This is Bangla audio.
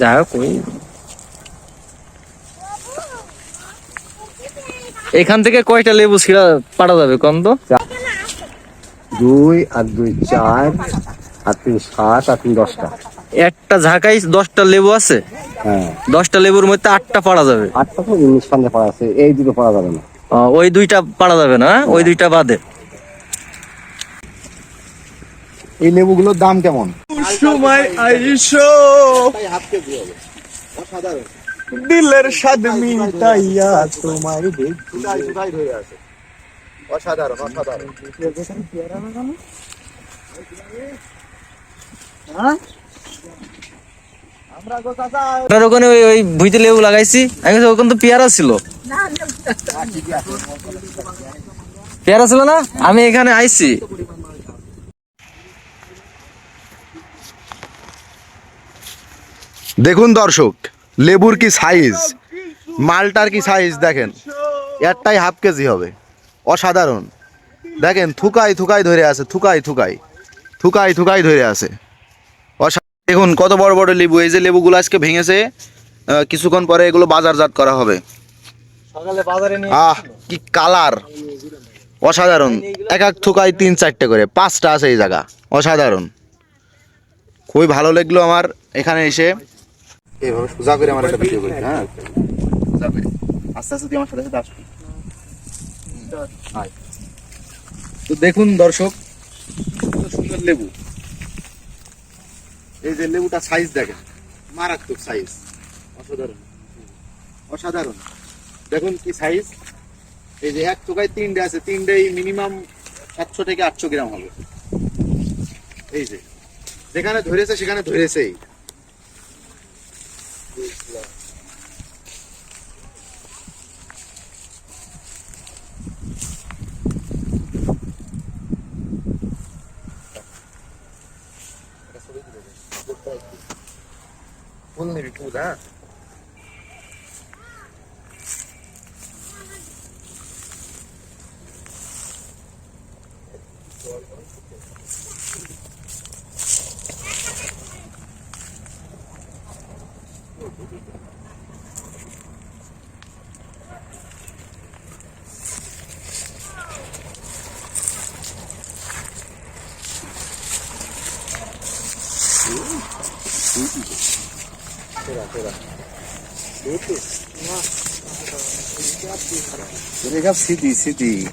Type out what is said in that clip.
যাই হোক ওই এখান থেকে কয়টা লেবু ছিঁড়া পাড়া যাবে কম তো? দুই আর দুই চার আর তিন সাত আর তিন দশটা। একটা ঝাঁকাই দশটা লেবু আছে? হ্যাঁ। দশটা লেবুর মধ্যে আটটা পাড়া যাবে? আটটা তো ইংলিশ পড়া আছে এই দুটো পড়া যাবে না। ওই দুইটা পাড়া যাবে না হ্যাঁ? ওই দুইটা বাদে। এই লেবুগুলোর দাম কেমন? সময় আইসো। দিলের স্বাদ মিটাইয়া তোমার অসাধারণ অসাধারণ আপনার ওখানে ওই ওই ভুইতে লেবু লাগাইছি। আমি ওখানে তো পেয়ারা ছিল। পেয়ারা ছিল না? আমি এখানে আইছি। দেখুন দর্শক লেবুর কি সাইজ মালটার কি সাইজ দেখেন? একটাই হাফ কেজি হবে। অসাধারণ। দেখেন থুকাই থুকাই ধরে আছে থুকাই থুকাই থুকাই থুকাই ধরে আছে। দেখুন কত বড় বড় লেবু। এই যে লেবুগুলো আজকে ভেঙেছে কিছুক্ষণ পরে এগুলো বাজারজাত করা হবে। সকালে বাজারে নিয়ে আহ কি কালার অসাধারণ। এক এক থুকাই তিন চারটে করে পাঁচটা আছে এই জায়গা। অসাধারণ। খুবই ভালো লাগল আমার এখানে এসে। এইভাবে সোজা করে আমার একটা ভিডিও করি হ্যাঁ? সোজা করে। আস্তে আস্তে আমার সাথে সাথে আসবি। তো দেখুন দর্শক সুন্দর লেবু। এই যে লেবুটা সাইজ দেখেন, মারাত্মক সাইজ অসাধারণ। অসাধারণ। দেখুন কি সাইজ এই যে এক চোখায় তিনটে আছে, তিনটেই মিনিমাম সাতশো থেকে আটশো গ্রাম হবে। এই যে, যেখানে ধরেছে সেখানে ধরেছেই। 있습니다. 오늘 일구나. Nossa, Ele já é disse de.